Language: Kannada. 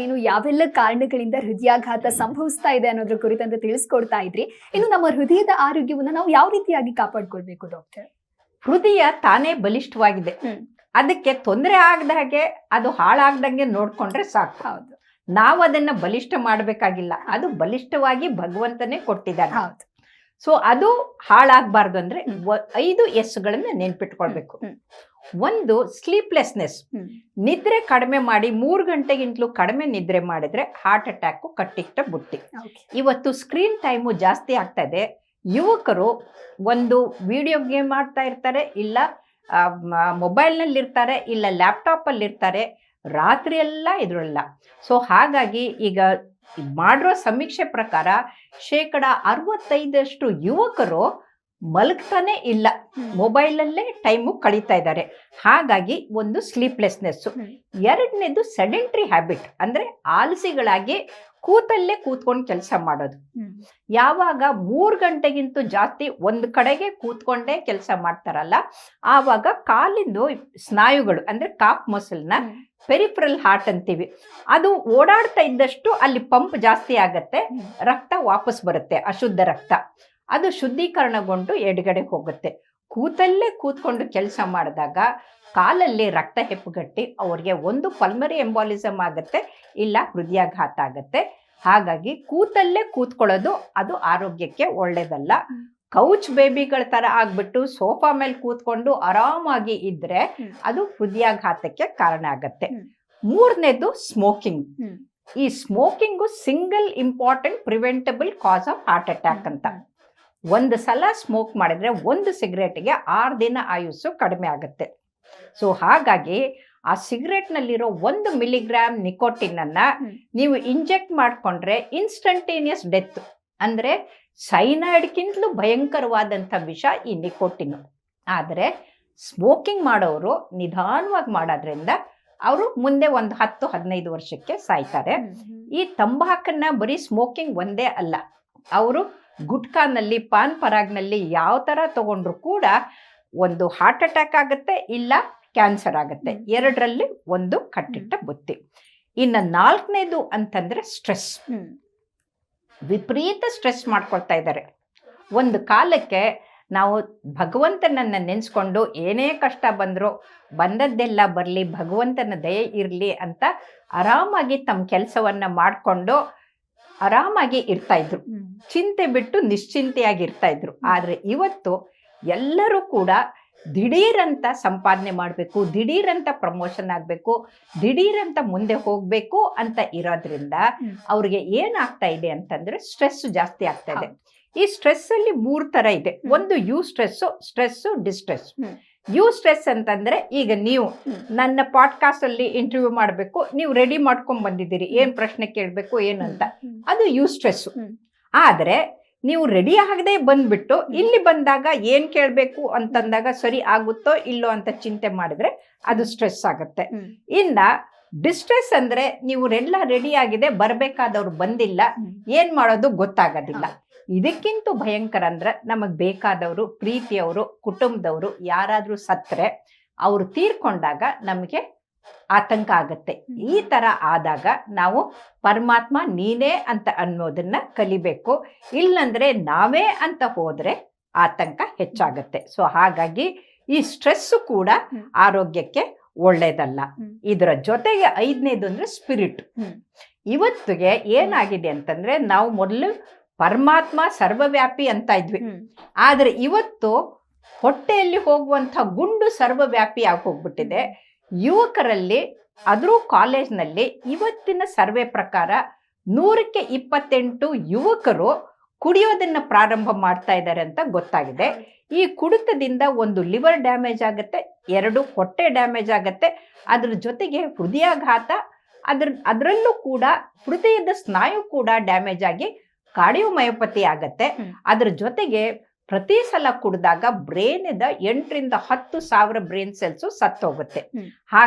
ಇನ್ನು ಯಾವೆಲ್ಲ ಕಾರಣಗಳಿಂದ ಹೃದಯಾಘಾತ ಸಂಭವಿಸ್ತಾ ಇದೆ ಅನ್ನೋದ್ರ ಕುರಿತಂತೆ ತಿಳಿಸ್ಕೊಡ್ತಾ ಇದ್ರಿ. ಇನ್ನು ನಮ್ಮ ಹೃದಯದ ಆರೋಗ್ಯವನ್ನ ನಾವು ಯಾವ ರೀತಿಯಾಗಿ ಕಾಪಾಡ್ಕೊಳ್ಬೇಕು ಡಾಕ್ಟರ್? ಹೃದಯ ತಾನೇ ಬಲಿಷ್ಠವಾಗಿದೆ. ಅದಕ್ಕೆ ತೊಂದರೆ ಆಗದ ಹಾಗೆ ಅದು ಹಾಳಾಗ್ದಂಗೆ ನೋಡ್ಕೊಂಡ್ರೆ ಸಾಕು. ಹೌದು. ನಾವು ಅದನ್ನ ಬಲಿಷ್ಠ ಮಾಡಬೇಕಾಗಿಲ್ಲ. ಅದು ಬಲಿಷ್ಠವಾಗಿ ಭಗವಂತನೇ ಕೊಟ್ಟಿದ್ದಾನೆ. ಹೌದು. ಸೊ ಅದು ಹಾಳಾಗಬಾರ್ದು ಅಂದ್ರೆ ಐದು ಎಸ್ಗಳನ್ನ ನೆನ್ಪಿಟ್ಕೊಳ್ಬೇಕು. ಒಂದು ಸ್ಲೀಪ್ಲೆಸ್ನೆಸ್ ನಿದ್ರೆ ಕಡಿಮೆ ಮಾಡಿ ಮೂರು ಗಂಟೆಗಿಂತಲೂ ಕಡಿಮೆ ನಿದ್ರೆ ಮಾಡಿದ್ರೆ ಹಾರ್ಟ್ ಅಟ್ಯಾಕು ಕಟ್ಟಿಟ್ಟ ಬುಟ್ಟಿ. ಇವತ್ತು ಸ್ಕ್ರೀನ್ ಟೈಮು ಜಾಸ್ತಿ ಆಗ್ತಾ ಇದೆ. ಯುವಕರು ಒಂದು ವಿಡಿಯೋ ಗೇಮ್ ಆಡ್ತಾ ಇರ್ತಾರೆ ಇಲ್ಲ ಮೊಬೈಲ್ನಲ್ಲಿ ಇರ್ತಾರೆ ಇಲ್ಲ ಲ್ಯಾಪ್ಟಾಪಲ್ಲಿರ್ತಾರೆ ರಾತ್ರಿ ಎಲ್ಲ ಇದ್ರಲ್ಲ. ಸೊ ಹಾಗಾಗಿ ಈಗ ಮಾಡಿರೋ ಸಮೀಕ್ಷೆ ಪ್ರಕಾರ ಶೇಕಡ ಅರವತ್ತೈದಷ್ಟು ಯುವಕರು ಮಲಗ್ತಾನೆ ಇಲ್ಲ. ಮೊಬೈಲಲ್ಲೇ ಟೈಮು ಕಳೀತಾ ಇದ್ದಾರೆ. ಹಾಗಾಗಿ ಒಂದು ಸ್ಲೀಪ್ಲೆಸ್ನೆಸ್ಸು. ಎರಡನೇದು ಸೆಡೆಂಟ್ರಿ ಹ್ಯಾಬಿಟ್ ಅಂದರೆ ಆಲಸಿಗಳಾಗಿ ಕೂತಲ್ಲೇ ಕೂತ್ಕೊಂಡು ಕೆಲಸ ಮಾಡೋದು. ಯಾವಾಗ ಮೂರು ಗಂಟೆಗಿಂತ ಜಾಸ್ತಿ ಒಂದು ಕಡೆಗೆ ಕೂತ್ಕೊಂಡೇ ಕೆಲಸ ಮಾಡ್ತಾರಲ್ಲ ಆವಾಗ ಕಾಲಿಂದು ಸ್ನಾಯುಗಳು ಅಂದರೆ ಕಾಪ್ ಮಸಲ್ನ ಪೆರಿಫರಲ್ ಹಾರ್ಟ್ ಅಂತೀವಿ. ಅದು ಓಡಾಡ್ತಾ ಇದ್ದಷ್ಟು ಅಲ್ಲಿ ಪಂಪ್ ಜಾಸ್ತಿ ಆಗತ್ತೆ ರಕ್ತ ವಾಪಸ್ ಬರುತ್ತೆ ಅಶುದ್ಧ ರಕ್ತ. ಅದು ಶುದ್ಧೀಕರಣಗೊಂಡು ಎಡಗಡೆ ಹೋಗುತ್ತೆ. ಕೂತಲ್ಲೇ ಕೂತ್ಕೊಂಡು ಕೆಲಸ ಮಾಡಿದಾಗ ಕಾಲಲ್ಲಿ ರಕ್ತ ಹೆಪ್ಪುಗಟ್ಟಿ ಅವ್ರಿಗೆ ಒಂದು ಪಲ್ಮರಿ ಎಂಬಾಲಿಸಮ್ ಆಗುತ್ತೆ ಇಲ್ಲ ಹೃದಯಾಘಾತ ಆಗುತ್ತೆ. ಹಾಗಾಗಿ ಕೂತಲ್ಲೇ ಕೂತ್ಕೊಳ್ಳೋದು ಅದು ಆರೋಗ್ಯಕ್ಕೆ ಒಳ್ಳೇದಲ್ಲ. ಕೌಚ್ ಬೇಬಿಗಳ ತರ ಆಗ್ಬಿಟ್ಟು ಸೋಫಾ ಮೇಲೆ ಕೂತ್ಕೊಂಡು ಆರಾಮಾಗಿ ಇದ್ರೆ ಅದು ಹೃದಯಾಘಾತಕ್ಕೆ ಕಾರಣ ಆಗತ್ತೆ. ಮೂರನೇದು ಸ್ಮೋಕಿಂಗ್. ಈ smoking single important preventable cause of heart attack ಅಂತ. ಒಂದು ಸಲ ಸ್ಮೋಕ್ ಮಾಡಿದ್ರೆ ಒಂದು ಸಿಗರೇಟ್ಗೆ ಆರು ದಿನ ಆಯುಸ್ಸು ಕಡಿಮೆ ಆಗುತ್ತೆ. ಸೊ ಹಾಗಾಗಿ ಆ ಸಿಗರೇಟ್ನಲ್ಲಿರೋ ಒಂದು ಮಿಲಿಗ್ರಾಮ್ ನಿಕೋಟಿನನ್ನು. ನೀವು ಇಂಜೆಕ್ಟ್ ಮಾಡಿಕೊಂಡ್ರೆ ಇನ್ಸ್ಟಂಟೇನಿಯಸ್ ಡೆತ್ ಅಂದರೆ ಸೈನೈಡ್ಗಿಂತಲೂ ಭಯಂಕರವಾದಂಥ ವಿಷ ಈ ನಿಕೋಟಿನ್ ಆದರೆ ಸ್ಮೋಕಿಂಗ್ ಮಾಡೋರು ನಿಧಾನವಾಗಿ ಮಾಡೋದ್ರಿಂದ ಅವರು ಮುಂದೆ ಒಂದು ಹತ್ತು ಹದಿನೈದು ವರ್ಷಕ್ಕೆ ಸಾಯ್ತಾರೆ. ಈ ತಂಬಾಕನ್ನ ಬರೀ ಸ್ಮೋಕಿಂಗ್ ಒಂದೇ ಅಲ್ಲ. ಅವರು ಗುಟ್ಕಾನಲ್ಲಿ ಪಾನ್ ಪರಾಗ್ನಲ್ಲಿ ಯಾವ ಥರ ತಗೊಂಡ್ರು ಕೂಡ ಒಂದು ಹಾರ್ಟ್ ಅಟ್ಯಾಕ್ ಆಗುತ್ತೆ ಇಲ್ಲ ಕ್ಯಾನ್ಸರ್ ಆಗುತ್ತೆ. ಎರಡರಲ್ಲಿ ಒಂದು ಕಟ್ಟಿಟ್ಟ ಬುತ್ತಿ. ಇನ್ನು ನಾಲ್ಕನೇದು ಅಂತಂದರೆ ಸ್ಟ್ರೆಸ್ ವಿಪರೀತ ಸ್ಟ್ರೆಸ್ ಮಾಡ್ಕೊಳ್ತಾ ಇದ್ದಾರೆ ಒಂದು ಕಾಲಕ್ಕೆ ನಾವು ಭಗವಂತನನ್ನು ನೆನೆಸ್ಕೊಂಡು ಏನೇ ಕಷ್ಟ ಬಂದರೂ ಬಂದದ್ದೆಲ್ಲ ಬರಲಿ ಭಗವಂತನ ದಯೆ ಇರಲಿ ಅಂತ ಆರಾಮಾಗಿ ತಮ್ಮ ಕೆಲಸವನ್ನು ಮಾಡಿಕೊಂಡು ಆರಾಮಾಗಿ ಇರ್ತಾ ಇದ್ರು. ಚಿಂತೆ ಬಿಟ್ಟು ನಿಶ್ಚಿಂತೆಯಾಗಿ ಇರ್ತಾ ಇದ್ರು. ಆದರೆ ಇವತ್ತು ಎಲ್ಲರೂ ಕೂಡ ದಿಢೀರಂತ ಸಂಪಾದನೆ ಮಾಡಬೇಕು ದಿಢೀರಂತ ಪ್ರಮೋಷನ್ ಆಗಬೇಕು ದಿಢೀರಂತ ಮುಂದೆ ಹೋಗಬೇಕು ಅಂತ ಇರೋದ್ರಿಂದ. ಅವ್ರಿಗೆ ಏನಾಗ್ತಾ ಇದೆ ಅಂತಂದ್ರೆ ಸ್ಟ್ರೆಸ್ ಜಾಸ್ತಿ ಆಗ್ತಾ ಇದೆ. ಈ ಸ್ಟ್ರೆಸ್ ಅಲ್ಲಿ ಮೂರ್ ತರ ಇದೆ. ಒಂದು eustress stress distress. Eustress ಅಂತಂದ್ರೆ ಈಗ ನೀವು ನನ್ನ ಪಾಡ್ಕಾಸ್ಟ್ ಅಲ್ಲಿ ಇಂಟರ್ವ್ಯೂ ಮಾಡಬೇಕು ನೀವು ರೆಡಿ ಮಾಡ್ಕೊಂಡ್ ಬಂದಿದ್ದೀರಿ. ಏನ್ ಪ್ರಶ್ನೆ ಕೇಳಬೇಕು ಏನಂತ. ಅದು ಯು ಸ್ಟ್ರೆಸ್ ಹ್ಮ್. ಆದರೆ ನೀವು ರೆಡಿ ಆಗದೆ ಬಂದ್ಬಿಟ್ಟು ಇಲ್ಲಿ ಬಂದಾಗ ಏನ್ ಕೇಳಬೇಕು ಅಂತಂದಾಗ ಸರಿ ಆಗುತ್ತೋ ಇಲ್ಲೋ ಅಂತ ಚಿಂತೆ ಮಾಡಿದ್ರೆ ಅದು ಸ್ಟ್ರೆಸ್ ಆಗುತ್ತೆ. ಇನ್ನ ಡಿಸ್ಟ್ರೆಸ್ ಅಂದ್ರೆ ನೀವು ಎಲ್ಲ ರೆಡಿ ಆಗಿದೆ ಬರಬೇಕಾದವ್ರು ಬಂದಿಲ್ಲ. ಏನ್ ಮಾಡೋದು ಗೊತ್ತಾಗೋದಿಲ್ಲ. ಇದಕ್ಕಿಂತ ಭಯಂಕರ ಅಂದ್ರೆ ನಮಗ್ ಬೇಕಾದವರು ಪ್ರೀತಿಯವರು ಕುಟುಂಬದವರು ಯಾರಾದ್ರೂ ಸತ್ರೆ ಅವರು ತೀರ್ಕೊಂಡಾಗ ನಮಗೆ ಆತಂಕ ಆಗತ್ತೆ. ಈ ತರ ಆದಾಗ ನಾವು ಪರಮಾತ್ಮ ನೀನೇ ಅಂತ ಅನ್ನೋದನ್ನ ಕಲಿಬೇಕು. ಇಲ್ಲಂದ್ರೆ ನಾವೇ ಅಂತ ಹೋದ್ರೆ ಆತಂಕ ಹೆಚ್ಚಾಗತ್ತೆ. ಸೊ ಹಾಗಾಗಿ ಈ ಸ್ಟ್ರೆಸ್ ಕೂಡ ಆರೋಗ್ಯಕ್ಕೆ ಒಳ್ಳೇದಲ್ಲ. ಇದರ ಜೊತೆಗೆ ಐದನೇದು ಅಂದ್ರೆ ಸ್ಪಿರಿಟ್. ಇವತ್ತಿಗೆ ಏನಾಗಿದೆ ಅಂತಂದ್ರೆ ನಾವು ಮೊದಲು ಪರಮಾತ್ಮ ಸರ್ವವ್ಯಾಪಿ ಅಂತ ಇದ್ವಿ. ಆದರೆ ಇವತ್ತು ಹೊಟ್ಟೆಯಲ್ಲಿ ಹೋಗುವಂಥ ಗುಂಡು ಸರ್ವವ್ಯಾಪಿ ಆಗಿ ಹೋಗ್ಬಿಟ್ಟಿದೆ ಯುವಕರಲ್ಲಿ ಅದ್ರೂ ಕಾಲೇಜ್ನಲ್ಲಿ ಇವತ್ತಿನ ಸರ್ವೆ ಪ್ರಕಾರ ನೂರಕ್ಕೆ ಇಪ್ಪತ್ತೆಂಟು ಯುವಕರು ಕುಡಿಯೋದನ್ನ ಪ್ರಾರಂಭ ಮಾಡ್ತಾ ಇದ್ದಾರೆ ಅಂತ ಗೊತ್ತಾಗಿದೆ. ಈ ಕುಡಿತದಿಂದ ಒಂದು ಲಿವರ್ ಡ್ಯಾಮೇಜ್ ಆಗುತ್ತೆ ಎರಡು ಹೊಟ್ಟೆ ಡ್ಯಾಮೇಜ್ ಆಗುತ್ತೆ ಅದ್ರ ಜೊತೆಗೆ ಹೃದಯಾಘಾತ ಅದ್ರ ಅದರಲ್ಲೂ ಕೂಡ ಹೃದಯದ ಸ್ನಾಯು ಕೂಡ ಡ್ಯಾಮೇಜ್ ಆಗಿ ಕಾರ್ಡಿಯೋಮಯೋಪತಿ ಆಗತ್ತೆ. ಅದ್ರ ಜೊತೆಗೆ ಪ್ರತಿ ಸಲ ಕುಡಿದಾಗ ಬ್ರೇನಿಂದ ಎಂಟರಿಂದ ಹತ್ತು ಸಾವಿರ ಬ್ರೇನ್ ಸೆಲ್ಸು ಸತ್ತೋಗುತ್ತೆ.